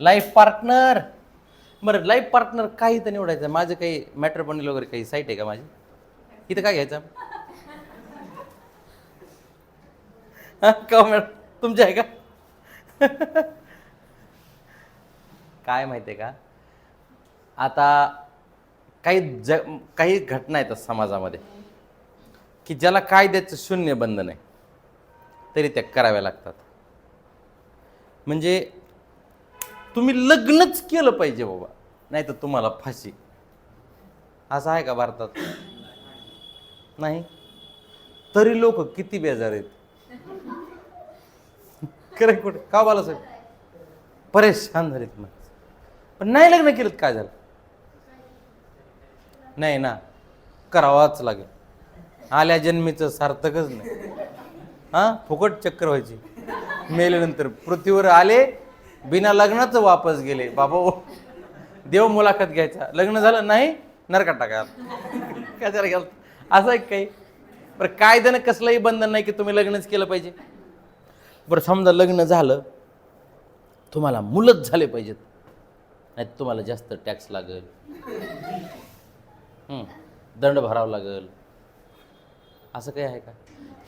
Life partner बरं life partner काही तर निवडायचं. माझं काही मॅटर वगैरे काही साईट आहे का माझी? इथं काय घ्यायचं? का मॅडम तुमच्या आहे का? काय माहिती आहे का? आता काही ज काही घटना येतात समाजामध्ये की ज्याला कायद्याचं शून्य बंधन आहे तरी त्या कराव्या लागतात. म्हणजे तुम्ही लग्नच केलं पाहिजे बाबा. नाही तर तुम्हाला फाशी. असं आहे का भारतात? नाही? तरी लोक किती बेजार आहेत. खरं कुठे? का हो बोला साहेब परेशान झालेत मग पण नाही लग्न केलं काय झालं? नाही ना. करावाच लागेल. आल्या जन्मीचं सार्थकच नाही. हां? फुकट चक्कर व्हायची. मेल्यानंतर पृथ्वीवर आले बिना लग्नाचं वापस गेले. बाबा ओ, देव मुलाखत घ्यायचा. लग्न झालं नाही नरका टाका. काय त्याला असं आहे काही? बरं कायद्यानं कसलंही बंधन नाही की तुम्ही लग्नच केलं पाहिजे. बरं समजा लग्न झालं तुम्हाला मुलंच झाले पाहिजेत. नाही तुम्हाला जास्त टॅक्स लागेल. दंड भरावा लागेल. असं काही आहे का?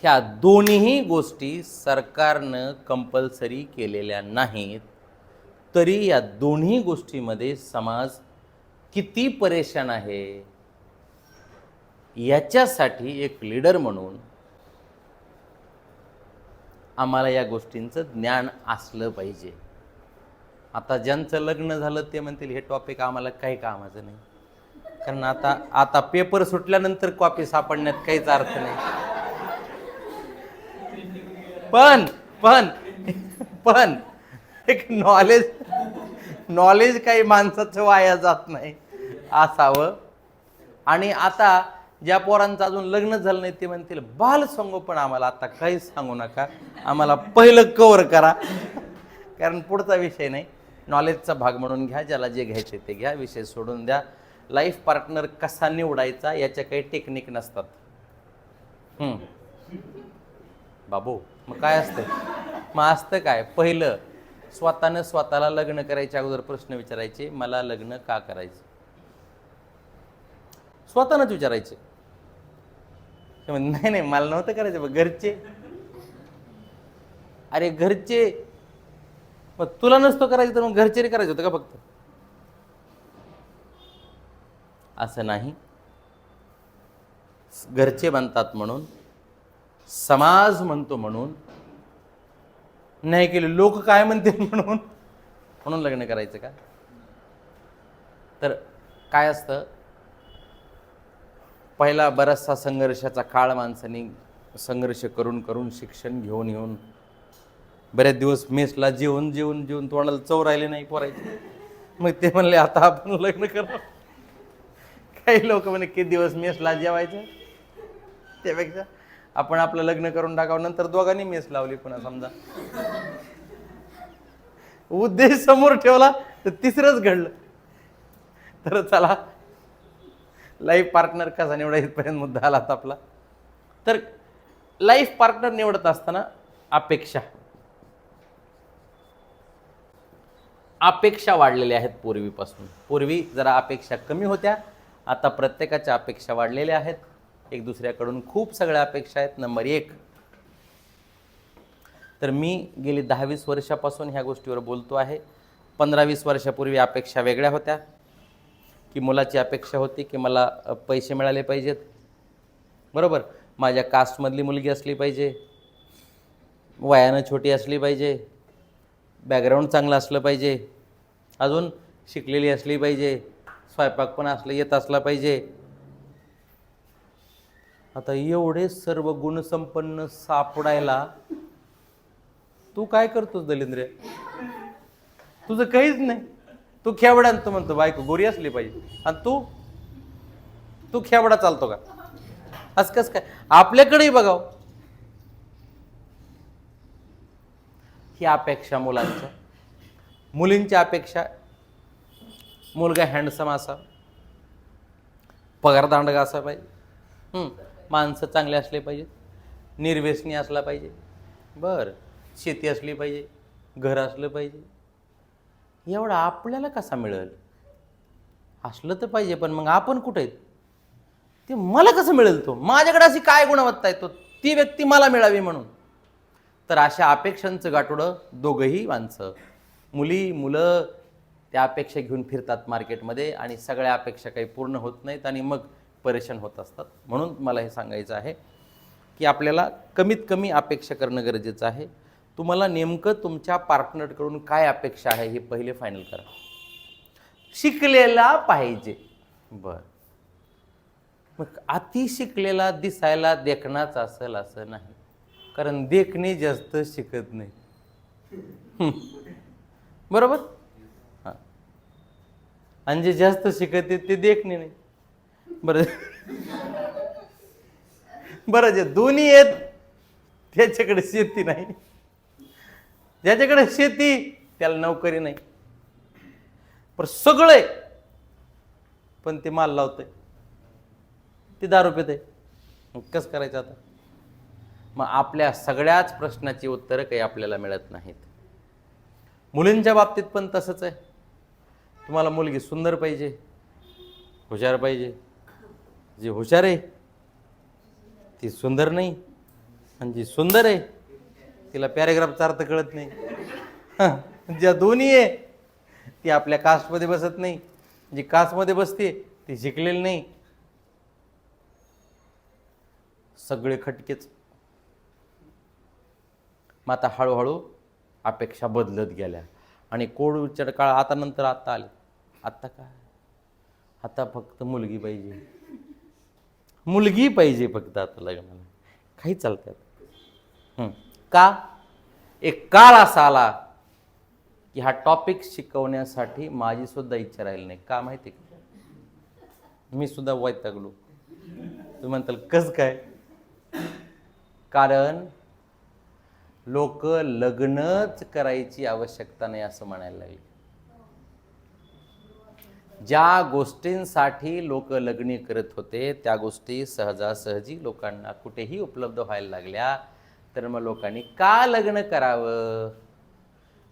ह्या दोन्ही गोष्टी सरकारनं कंपल्सरी केलेल्या नाहीत. तरी या दोन्ही गोष्टीमध्ये समाज किती परेशान आहे? याच्यासाठी एक लीडर म्हणून आम्हाला या गोष्टींचं ज्ञान असलं पाहिजे. आता ज्यांचं लग्न झालं ते म्हणतील हे टॉपिक आम्हाला काही कामाचं नाही. कारण आता आता पेपर सुटल्यानंतर कॉपी सापडण्यात काहीच अर्थ नाही. पण पण पण एक नॉलेज नॉलेज काही माणसाचं वाया जात नाही. असावं. आणि आता ज्या पोरांचं अजून लग्न झालं नाही ते म्हणतील बाल संगोपन आम्हाला आता काहीच सांगू नका. आम्हाला पहिलं कवर करा. कारण पुढचा विषय नाही. नॉलेजचा भाग म्हणून घ्या ज्याला जे घ्यायचे ते घ्या. विषय सोडून द्या. लाईफ पार्टनर कसा निवडायचा याच्या काही टेक्निक नसतात. बाबू मग काय असतं? मग असतं काय? पहिलं स्वतःनं स्वतःला लग्न करायच्या अगोदर प्रश्न विचारायचे मला लग्न का करायचं? स्वतःनंच विचारायचे. नाही नाही मला नव्हतं करायचं बघ घरचे. अरे घरचे. मग तुला नसतो करायचं तर मग घरचे करायचं होतं का फक्त? असं नाही. घरचे म्हणतात म्हणून समाज म्हणतो म्हणून नाही केले. लोक काय म्हणतील म्हणून? म्हणून लग्न करायचं का? तर काय असतं? पहिला बराचसा संघर्षाचा काळ माणसाने संघर्ष करून करून शिक्षण घेऊन येऊन बरेच दिवस मेसला जेवून जेवून जेवून तोंडाला चव राहिले नाही पोरायचे. मग ते म्हणले आता आपण लग्न करू. काही लोक म्हणे किती दिवस मेसला जेवायचं? त्यापेक्षा आपण आपलं लग्न करून टाकावं नंतर दोघांनी मेस लावली पुन्हा समजा. उद्देश समोर ठेवला तर तिसरंच घडलं. तर चला लाईफ पार्टनर कसा निवडा इथपर्यंत मुद्दा आला आता आपला. तर लाईफ पार्टनर निवडत असताना अपेक्षा. अपेक्षा वाढलेल्या आहेत पूर्वीपासून. पूर्वी जरा अपेक्षा कमी होत्या आता प्रत्येकाच्या अपेक्षा वाढलेल्या आहेत. एक दुसऱ्याकडून खूप सगळ्या अपेक्षा आहेत. नंबर एक. तर मी गेली दहावीस वर्षापासून ह्या गोष्टीवर बोलतो आहे. पंधरा वीस वर्षापूर्वी अपेक्षा वेगळ्या होत्या. की मुलाची अपेक्षा होती की मला पैसे मिळाले पाहिजेत. बरोबर? माझ्या कास्टमधली मुलगी असली पाहिजे. वयानं छोटी असली पाहिजे. बॅकग्राऊंड चांगलं असलं पाहिजे. अजून शिकलेली असली पाहिजे. स्वयंपाक पण असलं येत असला पाहिजे. आता एवढे सर्व गुणसंपन्न सापडायला तू काय करतोस दलिंद्र? तुझं काहीच नाही. तू खेवड्यान तू म्हणतो बायको गोरी असली पाहिजे. आणि तू? तू खेवडा चालतो का? असं कसं काय? आपल्याकडेही बघाव. ही अपेक्षा मुलांच्या. मुलींच्या अपेक्षा मुलगा हँडसम असा पगारदांडगा असा पाहिजे माणसं चांगले असले पाहिजेत. निर्व्यसनी असला पाहिजे. बरं शेती असली पाहिजे घर असलं पाहिजे. एवढं आपल्याला कसा मिळेल? असलं तर पाहिजे पण मग आपण कुठे आहेत? ते मला कसं मिळेल तो? माझ्याकडे अशी काय गुणवत्ता आहे? तो ती व्यक्ती मला मिळावी म्हणून. तर अशा अपेक्षांचं गाठोडं दोघंही माणसं. मुली मुलं त्या अपेक्षा घेऊन फिरतात मार्केटमध्ये आणि सगळ्या अपेक्षा काही पूर्ण होत नाहीत आणि मग परेशान होत असतात. म्हणून मला हे सांगायचं आहे की आपल्याला कमीत कमी अपेक्षा करणं गरजेचं आहे. तुम्हाला नेमकं तुमच्या पार्टनरकडून काय अपेक्षा आहे हे पहिले फायनल करा. शिकलेला पाहिजे. बर. मग अति शिकलेला दिसायला देखणाच असेल असं नाही. कारण देखणे जास्त शिकत नाही. बरोबर? हां. आणि जे जास्त शिकत आहेत ते देखणे नाही. बरं. बरं जे दोन्ही आहेत त्याच्याकडे शेती नाही. ज्याच्याकडे शेती त्याला नोकरी नाही. पण सगळे पण ते माल लावतंय. ते दारू पिते मग कसं करायचं आता? मग आपल्या सगळ्याच प्रश्नाची उत्तरं काही आपल्याला मिळत नाहीत. मुलींच्या बाबतीत पण तसंच आहे. तुम्हाला मुलगी सुंदर पाहिजे हुशार पाहिजे जी हुशार आहे ती सुंदर नाही आणि जी सुंदर आहे तिला पॅरेग्राफचा अर्थ कळत नाही. ज्या दोन्ही आहे ती आपल्या कास्टमध्ये बसत नाही. जी कास्टमध्ये बसते ती शिकलेली नाही. सगळे खटकेच. मग आता हळूहळू अपेक्षा बदलत गेल्या. आणि कोविडच्या काळ आता नंतर आता आले. आत्ता काय? आता फक्त मुलगी पाहिजे. मुलगी पाहिजे फक्त आता लग्नाला. काही चालतात का? एक काळ असा आला की हा टॉपिक शिकवण्यासाठी माझी सुद्धा इच्छा राहिली नाही. का माहिती का? मी सुद्धा वैतागलो तुम्ही म्हणताल कस काय? कारण लोक लग्नच करायची आवश्यकता नाही असं म्हणायला लागली. ज्या गोष्टींसाठी लोक लग्नी करत होते त्या गोष्टी सहजासहजी लोकांना कुठेही उपलब्ध व्हायला लागल्या. तर मग लोकांनी का लग्न करावं?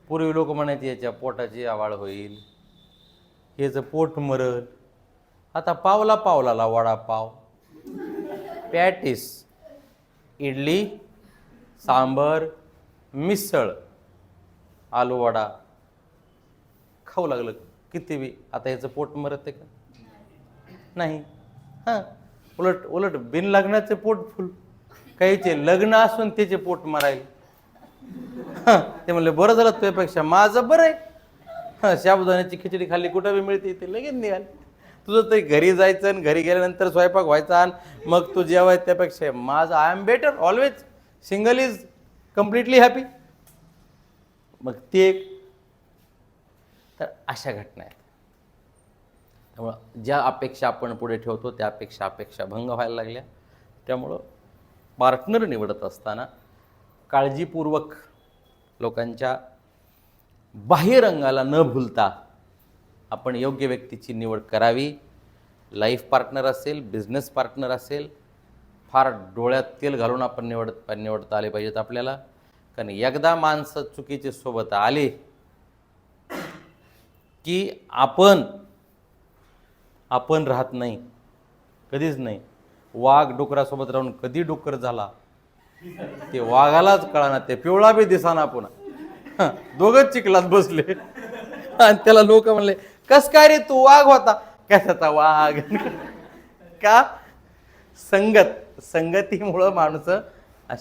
पूर्वी लोक म्हणायचे याच्या पोटाची आवाळ होईल. याचं पोट मरल. आता पावला पावलाला वडापाव पॅटिस इडली सांबर मिसळ आलू वडा खाऊ लागलं. किती बी? आता ह्याचं पोट मरत आहे का? नाही. हां. उलट उलट बिन लग्नाचे पोट फुल. काहीचे लग्न असून त्याचे पोट मरायला. हां. ते म्हणले बरं झालं तुझ्यापेक्षा. माझं बरं आहे. हां शाबुदाण्याची खिचडी खाल्ली कुठं बी मिळते ते लगेच निघाली. तुझं ते घरी जायचं आणि घरी गेल्यानंतर स्वयंपाक व्हायचा आणि मग तू जेवाय त्यापेक्षा माझं I am better always. Single is completely happy. मग ते एक तर अशा घटना आहेत. त्यामुळं ज्या अपेक्षा आपण पुढे ठेवतो त्या अपेक्षा अपेक्षा भंग व्हायला लागल्या. त्यामुळं पार्टनर निवडत असताना काळजीपूर्वक लोकांच्या बाह्यरंगाला न भुलता आपण योग्य व्यक्तीची निवड करावी. लाईफ पार्टनर असेल बिझनेस पार्टनर असेल फार डोळ्यात तेल घालून आपण निवड निवडता आले पाहिजेत आपल्याला. कारण एकदा माणसं चुकीचे सोबत आले की आपण आपण राहत नाही कधीच नाही. वाघ डुकरासोबत राहून कधी डुकर झाला? ते वाघालाच कळाना ते पिवळा बी दिसाना पुन्हा. दोघंच चिखलात बसले. आणि त्याला लोक म्हणले कस काय रे तू वाघ होता? कशाचा वाघ? का? संगत संगतीमुळं माणसं